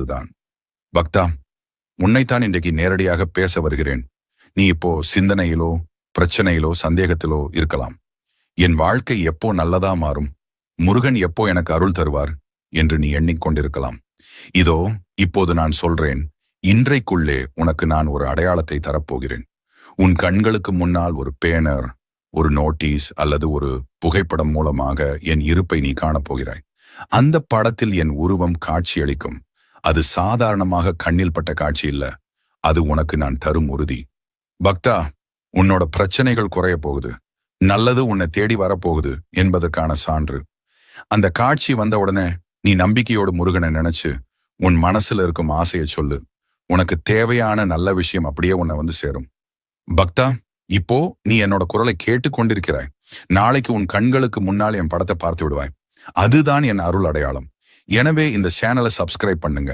அதுதான் பக்தா உன்னைத்தான் இன்றைக்கு நேரடியாக பேச வருகிறேன். நீ இப்போ சிந்தனையிலோ பிரச்சனையிலோ சந்தேகத்திலோ இருக்கலாம். என் வாழ்க்கை எப்போ நல்லதா மாறும்? முருகன் எப்போ எனக்கு அருள் தருவார்? என்று நீ எண்ணிக்கொண்டிருக்கலாம். இதோ இப்போது நான் சொல்றேன் இன்றைக்குள்ளே உனக்கு நான் ஒரு அடையாளத்தை தரப்போகிறேன். உன் கண்களுக்கு முன்னால் ஒரு பேனர் ஒரு நோட்டீஸ் அல்லது ஒரு புகைப்படம் மூலமாக என் இருப்பை நீ காணப்போகிறாய். அந்த படத்தில் என் உருவம் காட்சியளிக்கும். அது சாதாரணமாக கண்ணில் பட்ட காட்சி இல்ல. அது உனக்கு நான் தரும் உறுதி. பக்தா உன்னோட பிரச்சனைகள் குறைய போகுது. நல்லது உன்னை தேடி வரப்போகுது என்பதற்கான சான்று. அந்த காட்சி வந்த உடனே நீ நம்பிக்கையோடு முருகனை நினைச்சு உன் மனசுல இருக்கும் ஆசையை சொல்லு. உனக்கு தேவையான நல்ல விஷயம் அப்படியே உன்னை வந்து சேரும். பக்தா இப்போ நீ என்னோட குரலை கேட்டு கொண்டிருக்கிறாய். நாளைக்கு உன் கண்களுக்கு முன்னால் என் படத்தை பார்த்து விடுவாய். அதுதான் என் அருள் அடையாளம். எனவே இந்த சேனலை சப்ஸ்கிரைப் பண்ணுங்க.